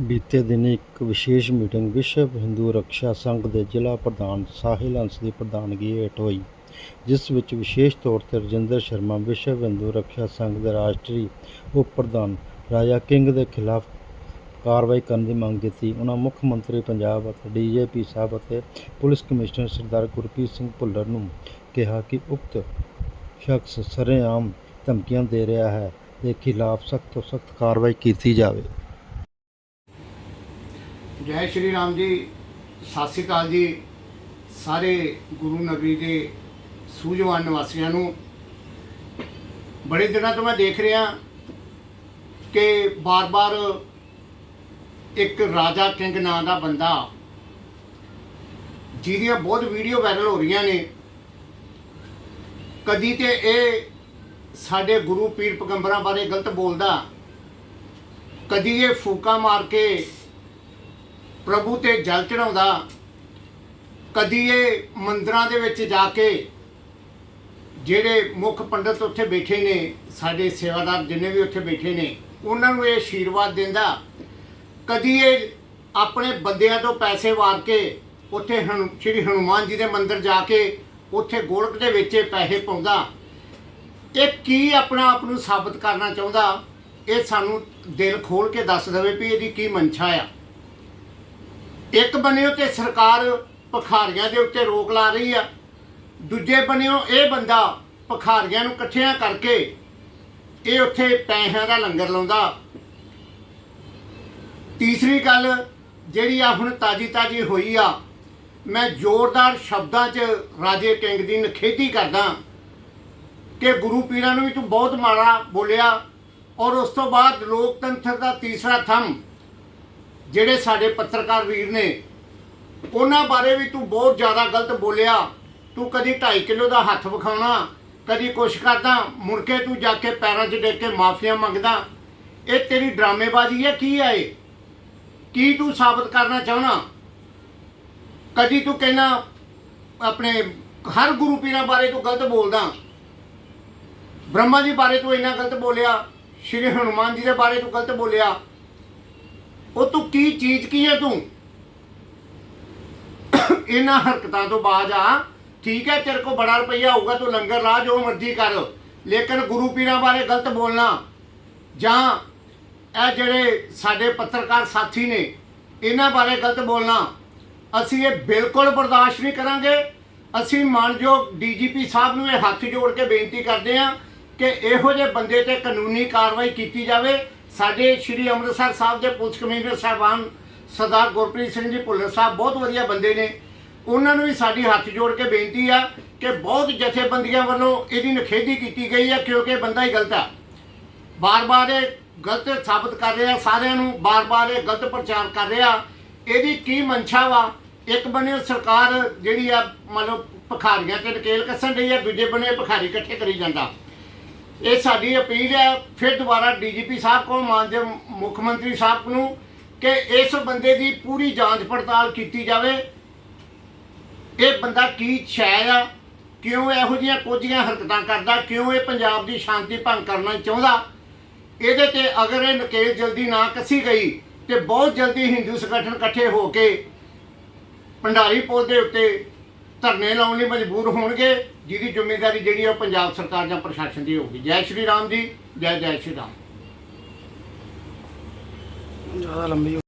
ਬੀਤੇ ਦਿਨ ਇੱਕ ਵਿਸ਼ੇਸ਼ ਮੀਟਿੰਗ ਵਿਸ਼ਵ ਹਿੰਦੂ ਰੱਖਿਆ ਸੰਘ ਦੇ ਜ਼ਿਲ੍ਹਾ ਪ੍ਰਧਾਨ ਸਾਹਿਲ ਹੰਸ ਦੀ ਪ੍ਰਧਾਨਗੀ ਹੇਠ ਹੋਈ, ਜਿਸ ਵਿੱਚ ਵਿਸ਼ੇਸ਼ ਤੌਰ ਤੇ ਰਜਿੰਦਰ ਸ਼ਰਮਾ, ਵਿਸ਼ਵ ਹਿੰਦੂ ਰੱਖਿਆ ਸੰਘ ਦੇ ਰਾਸ਼ਟਰੀ ਉਪ ਪ੍ਰਧਾਨ ਰਾਜਾ ਕਿੰਗ ਦੇ ਖਿਲਾਫ ਕਾਰਵਾਈ ਕਰਨ ਦੀ ਮੰਗ ਕੀਤੀ। ਉਹਨਾਂ ਮੁੱਖ ਮੰਤਰੀ ਪੰਜਾਬ ਅਤੇ ਡੀਜੀਪੀ ਸਾਹਿਬ ਅਤੇ ਪੁਲਿਸ ਕਮਿਸ਼ਨਰ ਸਰਦਾਰ ਗੁਰਪ੍ਰੀਤ ਸਿੰਘ ਭੁੱਲਰ ਨੂੰ ਕਿਹਾ ਕਿ ਉਕਤ ਸ਼ਖਸ ਸਰੇਆਮ ਧਮਕੀਆਂ ਦੇ ਰਿਹਾ ਹੈ, ਦੇ ਖਿਲਾਫ ਸਖਤ ਤੋਂ ਸਖਤ ਕਾਰਵਾਈ ਕੀਤੀ ਜਾਵੇ। ਜੈ ਸ਼੍ਰੀ ਰਾਮ ਜੀ, ਸਤਿ ਸ੍ਰੀ ਅਕਾਲ ਜੀ। ਸਾਰੇ ਗੁਰੂ ਨਗਰੀ ਦੇ ਸੂਝਵਾਨ ਨਿਵਾਸੀਆਂ ਨੂੰ ਬੜੇ ਦਿਨਾਂ ਤੋਂ ਮੈਂ ਦੇਖ ਰਿਹਾ ਕਿ ਬਾਰ-ਬਾਰ ਇੱਕ ਰਾਜਾ ਕਿੰਗ ਨਾਂ ਦਾ ਬੰਦਾ, ਜਿਹਦੀਆਂ ਬਹੁਤ ਵੀਡੀਓ ਵਾਇਰਲ ਹੋ ਰਹੀਆਂ ਨੇ। ਕਦੀ ਤੇ ਇਹ ਸਾਡੇ ਗੁਰੂ ਪੀਰ ਪੈਗੰਬਰਾਂ ਬਾਰੇ ਗਲਤ ਬੋਲਦਾ, ਕਦੀ ਇਹ ਫੂਕਾ ਮਾਰ ਕੇ ਪ੍ਰਭੂ ਤੇ ਜਲ ਚੜਾਉਂਦਾ ਕਦੀ ਇਹ ਮੰਦਰਾਂ ਦੇ ਵਿੱਚ ਜਾ ਕੇ ਜਿਹੜੇ ਮੁੱਖ ਪੰਡਤ ਉੱਥੇ ਬੈਠੇ ਨੇ, ਸਾਡੇ ਸੇਵਾਦਾਰ ਜਿੰਨੇ ਵੀ ਉੱਥੇ ਬੈਠੇ ਨੇ, ਉਹਨਾਂ ਨੂੰ ਇਹ ਆਸ਼ੀਰਵਾਦ ਦਿੰਦਾ। ਕਦੀ ਇਹ ਆਪਣੇ ਬੰਦਿਆਂ ਤੋਂ ਪੈਸੇ ਵਾਰ ਕੇ ਉੱਥੇ ਹਨੂ, ਸ਼੍ਰੀ ਹਨੂਮਾਨ ਜੀ ਦੇ ਮੰਦਿਰ ਜਾ ਕੇ ਉੱਥੇ ਗੋਲਕ ਦੇ ਵਿੱਚ ਇਹ ਪੈਸੇ ਪਾਉਂਦਾ। ਇਹ ਕੀ ਆਪਣਾ ਆਪ ਨੂੰ ਸਾਬਤ ਕਰਨਾ ਚਾਹੁੰਦਾ, ਇਹ ਸਾਨੂੰ ਦਿਲ ਖੋਲ ਕੇ ਦੱਸ ਦੇਵੇ ਵੀ ਇਹਦੀ ਕੀ ਮਨਸ਼ਾ ਆ। ਇੱਕ ਬਣਿਓ ਤੇ ਸਰਕਾਰ ਭਖਾਰੀਆਂ ਦੇ ਉੱਤੇ ਰੋਕ ਲਾ ਰਹੀ ਆ। ਦੂਜੇ ਬਣਿਓ ਇਹ ਬੰਦਾ ਭਖਾਰੀਆਂ ਨੂੰ ਇਕੱਠਿਆਂ ਕਰਕੇ ਇਹ ਉੱਥੇ ਪੈਸਿਆਂ ਦਾ ਲੰਗਰ ਲਾਉਂਦਾ। ਤੀਸਰੀ ਗੱਲ ਜਿਹੜੀ ਆ ਹੁਣ ਤਾਜੀ ਤਾਜੀ ਹੋਈ ਆ, ਮੈਂ ਜ਼ੋਰਦਾਰ ਸ਼ਬਦਾਂ 'ਚ ਰਾਜੇ ਕਿੰਗ ਦੀ ਨਖੇਦੀ ਕਰਦਾ ਕਿ ਗੁਰੂ ਪੀਰਾਂ ਨੂੰ ਵੀ ਤੂੰ ਬਹੁਤ ਮਾੜਾ ਬੋਲਿਆ ਔਰ ਉਸ ਤੋਂ ਬਾਅਦ ਲੋਕਤੰਤਰ ਦਾ ਤੀਸਰਾ ਥੰਮ ਜਿਹੜੇ ਸਾਡੇ ਪੱਤਰਕਾਰ ਵੀਰ ਨੇ, ਉਹਨਾਂ ਬਾਰੇ ਵੀ ਤੂੰ ਬਹੁਤ ਜ਼ਿਆਦਾ ਗਲਤ ਬੋਲਿਆ। ਤੂੰ ਕਦੀ 2.5 ਕਿਲੋ ਦਾ ਹੱਥ ਵਿਖਾਉਣਾ, ਕਦੀ ਕੁਛ ਕਰਦਾ, ਮੁੜ ਕੇ ਤੂੰ ਜਾ ਕੇ ਪੈਰਾਂ 'ਚ ਡੇਕ ਕੇ ਮਾਫੀਆਂ ਮੰਗਦਾ। ਇਹ ਤੇਰੀ ਡਰਾਮੇਬਾਜ਼ੀ ਹੈ, ਕੀ ਹੈ ਇਹ? ਕੀ ਤੂੰ ਸਾਬਤ ਕਰਨਾ ਚਾਹਣਾ ਕਦੀ ਤੂੰ ਕਹਿਣਾ ਆਪਣੇ ਹਰ ਗੁਰੂ ਪੀਰਾਂ ਬਾਰੇ ਤੂੰ ਗਲਤ ਬੋਲਦਾ। ਬ੍ਰਹਮਾ ਜੀ ਬਾਰੇ ਤੂੰ ਇੰਨਾ ਗਲਤ ਬੋਲਿਆ, ਸ਼੍ਰੀ ਹਨੂਮਾਨ ਜੀ ਦੇ ਬਾਰੇ ਤੂੰ ਗਲਤ ਬੋਲਿਆ। ਉਹ ਤੂੰ ਕੀ ਚੀਜ਼ ਕੀ ਹੈ ਤੂੰ? ਇਹਨਾਂ ਹਰਕਤਾਂ ਤੋਂ ਬਾਅਦ ਆ, ਠੀਕ ਹੈ, ਤੇਰੇ ਕੋ ਬੜਾ ਰੁਪਈਆ ਹੋਊਗਾ, ਤੂੰ ਲੰਗਰ ਲਾ, ਜੋ ਮਰਜ਼ੀ ਕਰ। ਲੇਕਿਨ ਗੁਰੂ ਪੀਰਾਂ ਬਾਰੇ ਗਲਤ ਬੋਲਣਾ। ਜਾਂ ਇਹ ਜਿਹੜੇ ਸਾਡੇ ਪੱਤਰਕਾਰ ਸਾਥੀ ਨੇ, ਇਹਨਾਂ ਬਾਰੇ ਗਲਤ ਬੋਲਣਾ। ਅਸੀਂ ਇਹ ਬਿਲਕੁਲ ਬਰਦਾਸ਼ਤ ਨਹੀਂ ਕਰਾਂਗੇ। ਅਸੀਂ ਮਾਨਯੋਗ ਡੀਜੀਪੀ ਸਾਹਿਬ ਨੂੰ ਇਹ ਹੱਥ ਜੋੜ ਕੇ ਬੇਨਤੀ ਕਰਦੇ ਹਾਂ ਕਿ ਇਹੋ ਜਿਹੇ ਬੰਦੇ ਤੇ ਕਾਨੂੰਨੀ ਕਾਰਵਾਈ ਕੀਤੀ ਜਾਵੇ ਸਾਡੇ ਸ਼੍ਰੀ ਅੰਮ੍ਰਿਤਸਰ ਸਾਹਿਬ ਦੇ ਪੁਲਿਸ ਕਮਿਸ਼ਨਰ ਸਾਹਿਬਾਨ ਸਰਦਾਰ ਗੁਰਪ੍ਰੀਤ ਸਿੰਘ ਜੀ ਭੁੱਲਰ ਸਾਹਿਬ ਬਹੁਤ ਵਧੀਆ ਬੰਦੇ ਨੇ। ਉਹਨਾਂ ਨੂੰ ਵੀ ਸਾਡੀ ਹੱਥ ਜੋੜ ਕੇ ਬੇਨਤੀ ਆ ਕਿ ਬਹੁਤ ਜਥੇਬੰਦੀਆਂ ਵੱਲੋਂ ਇਹਦੀ ਨਖੇਦੀ ਕੀਤੀ ਗਈ ਹੈ ਕਿਉਂਕਿ ਬੰਦਾ ਹੀ ਗਲਤ ਆ। ਬਾਰ-ਬਾਰ ਇਹ ਗਲਤ ਸਾਬਤ ਕਰ ਰਿਹਾ, ਸਾਰਿਆਂ ਨੂੰ ਬਾਰ-ਬਾਰ ਇਹ ਗਲਤ ਪ੍ਰਚਾਰ ਕਰ ਰਿਹਾ। ਇਹਦੀ ਕੀ ਮਨਸ਼ਾ ਵਾ? ਇੱਕ ਬੰਨੇ ਸਰਕਾਰ ਜਿਹੜੀ ਆ ਮਤਲਬ ਲਓ, ਭਖਾਰੀਆਂ ਤੇ ਨਕੇਲ ਕੱਸਣ ਰਹੀ ਆ, ਦੂਜੇ ਬਣੇ ਭਖਾਰੀ ਇਕੱਠੇ ਕਰੀ ਜਾਂਦਾ। ਇਹ ਸਾਡੀ ਅਪੀਲ ਹੈ, ਫਿਰ ਦੁਬਾਰਾ ਡੀਜੀਪੀ ਸਾਹਿਬ ਕੋਲ, ਮਾਨਯੋਗ ਮੁੱਖ ਮੰਤਰੀ ਸਾਹਿਬ ਨੂੰ, ਕਿ ਇਸ ਬੰਦੇ ਦੀ ਪੂਰੀ ਜਾਂਚ ਪੜਤਾਲ ਕੀਤੀ ਜਾਵੇ। ਇਹ ਬੰਦਾ ਕੀ ਸ਼ਾਇ ਆ? ਕਿਉਂ ਇਹੋ ਜਿਹੀਆਂ ਕੋਝੀਆਂ ਹਰਕਤਾਂ ਕਰਦਾ? ਕਿਉਂ ਇਹ ਪੰਜਾਬ ਦੀ ਸ਼ਾਂਤੀ ਭੰਗ ਕਰਨਾ ਚਾਹੁੰਦਾ? ਇਹਦੇ ਤੇ ਅਗਰ ਇਹ ਨਕੇਲ ਜਲਦੀ ਨਾ ਕੱਸੀ ਗਈ ਤੇ ਬਹੁਤ ਜਲਦੀ ਹਿੰਦੂ ਸੰਗਠਨ ਇਕੱਠੇ ਹੋ ਕੇ ਭੰਡਾਰੀ ਪੁਲ ਦੇ ਉੱਤੇ ਧਰਨੇ ਲਾਉਣ ਲਈ ਮਜਬੂਰ ਹੋਣਗੇ, ਜਿਹਦੀ ਜ਼ਿੰਮੇਵਾਰੀ ਜਿਹੜੀ ਆ ਉਹ ਪੰਜਾਬ ਸਰਕਾਰ ਜਾਂ ਪ੍ਰਸ਼ਾਸਨ ਦੀ ਹੋਊਗੀ। ਜੈ ਸ਼੍ਰੀ ਰਾਮ ਜੀ, ਜੈ ਜੈ ਸ਼੍ਰੀ ਰਾਮ। ਜ਼ਿਆਦਾ ਲੰਬੀ